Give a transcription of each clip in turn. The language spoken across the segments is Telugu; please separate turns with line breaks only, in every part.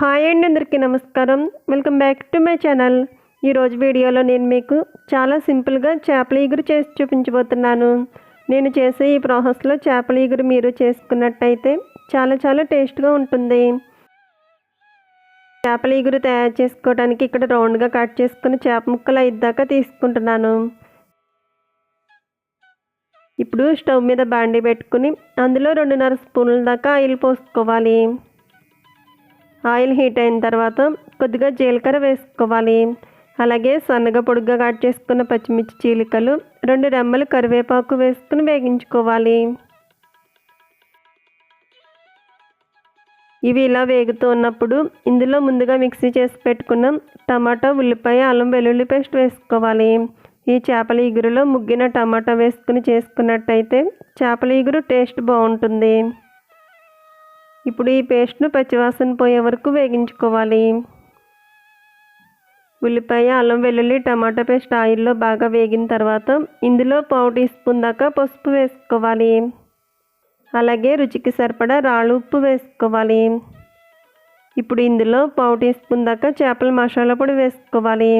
హాయ్ అండి అందరికీ నమస్కారం. Welcome back to my channel ఈరోజు వీడియోలో నేను మీకు చాలా సింపుల్గా చేపల ఈగురు చేసి చూపించబోతున్నాను. నేను చేసే ఈ ప్రాసెస్లో చేపల ఈగురు మీరు చేసుకున్నట్టయితే చాలా చాలా టేస్ట్గా ఉంటుంది. చేపల ఈగురు తయారు చేసుకోవడానికి ఇక్కడ రౌండ్గా కట్ చేసుకుని చేప ముక్కలు అయిద్దాకా తీసుకుంటున్నాను. ఇప్పుడు స్టవ్ మీద బాండీ పెట్టుకుని అందులో రెండున్నర స్పూన్ల దాకా ఆయిల్ పోసుకోవాలి. ఆయిల్ హీట్ అయిన తర్వాత కొద్దిగా జీలకర్ర వేసుకోవాలి. అలాగే సన్నగా పొడుగ్గా కట్ చేసుకున్న పచ్చిమిర్చి చీలికలు రెండు రెమ్మలు కరివేపాకు వేసుకుని వేగించుకోవాలి. ఇవి ఇలా వేగుతూ ఉన్నప్పుడు ఇందులో ముందుగా మిక్సీ చేసి పెట్టుకున్న టమాటా ఉల్లిపాయ అల్లం వెల్లుల్లి పేస్ట్ వేసుకోవాలి. ఈ చేపల ఇగురులో ముగ్గిన టమాటా వేసుకుని చేసుకున్నట్టయితే చేపల ఇగురు టేస్ట్ బాగుంటుంది. ఇప్పుడు ఈ పేస్ట్ను పచ్చివాసన పోయే వరకు వేగించుకోవాలి. ఉల్లిపాయ అల్లం వెల్లుల్లి టమాటా పేస్ట్ ఆయిల్లో బాగా వేగిన తర్వాత ఇందులో పావు టీ స్పూన్ దాకా పసుపు వేసుకోవాలి. అలాగే రుచికి సరిపడా రాళ్ళు ఉప్పు వేసుకోవాలి. ఇప్పుడు ఇందులో పావు టీ స్పూన్ దాకా చేపల మసాలా పొడి వేసుకోవాలి.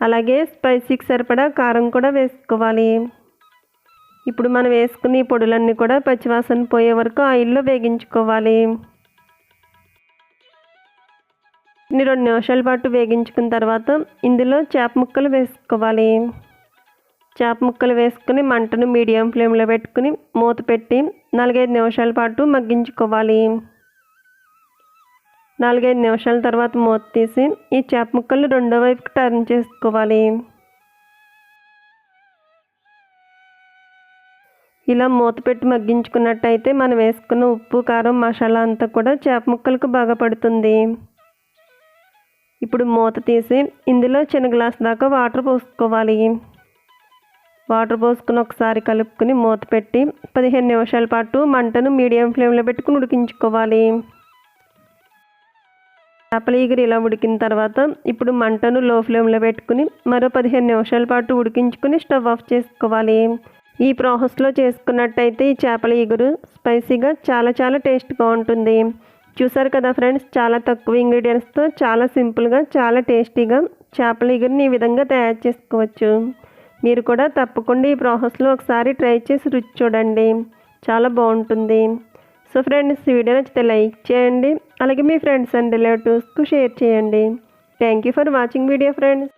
అలాగే స్పైసీకి సరిపడా కారం కూడా వేసుకోవాలి. ఇప్పుడు మనం వేసుకుని ఈ పొడులన్నీ కూడా పచ్చివాసన పోయే వరకు ఆయిల్లో వేగించుకోవాలి. ఇన్ని రెండు నిమిషాల పాటు వేగించుకున్న తర్వాత ఇందులో చేప ముక్కలు వేసుకోవాలి. చేప ముక్కలు వేసుకుని మంటను మీడియం ఫ్లేమ్లో పెట్టుకుని మూత పెట్టి నాలుగైదు నిమిషాల పాటు మగ్గించుకోవాలి. నాలుగైదు నిమిషాల తర్వాత మూత తీసి ఈ చేప ముక్కలు రెండో వైపుకి టర్న్ చేసుకోవాలి. ఇలా మూత పెట్టి మగ్గించుకున్నట్టయితే మనం వేసుకున్న ఉప్పు కారం మసాలా అంతా కూడా చేప ముక్కలకు బాగా పడుతుంది. ఇప్పుడు మూత తీసి ఇందులో చిన్న గ్లాస్ దాకా వాటర్ పోసుకోవాలి. వాటర్ పోసుకుని ఒకసారి కలుపుకుని మూత పెట్టి పదిహేను నిమిషాల పాటు మంటను మీడియం ఫ్లేమ్లో పెట్టుకుని ఉడికించుకోవాలి. చేపల ఈగరి ఇలా ఉడికిన తర్వాత ఇప్పుడు మంటను లో ఫ్లేమ్లో పెట్టుకుని మరో పదిహేను నిమిషాల పాటు ఉడికించుకుని స్టవ్ ఆఫ్ చేసుకోవాలి. ఈ ప్రాసెస్లో చేసుకున్నట్టయితే ఈ చేపల ఈగురు స్పైసీగా చాలా చాలా టేస్ట్గా ఉంటుంది. చూసారు కదా ఫ్రెండ్స్ చాలా తక్కువ ఇంగ్రీడియంట్స్తో చాలా సింపుల్గా చాలా టేస్టీగా చేపల ఈగురిని ఈ విధంగా తయారు చేసుకోవచ్చు. మీరు కూడా తప్పకుండా ఈ ప్రాసెస్లో ఒకసారి ట్రై చేసి రుచి చూడండి. చాలా బాగుంటుంది. సో ఫ్రెండ్స్ వీడియో నచ్చితే లైక్ చేయండి అలాగే మీ ఫ్రెండ్స్ అండ్ రిలేటివ్స్కు షేర్ చేయండి. Thank you for watching video friends.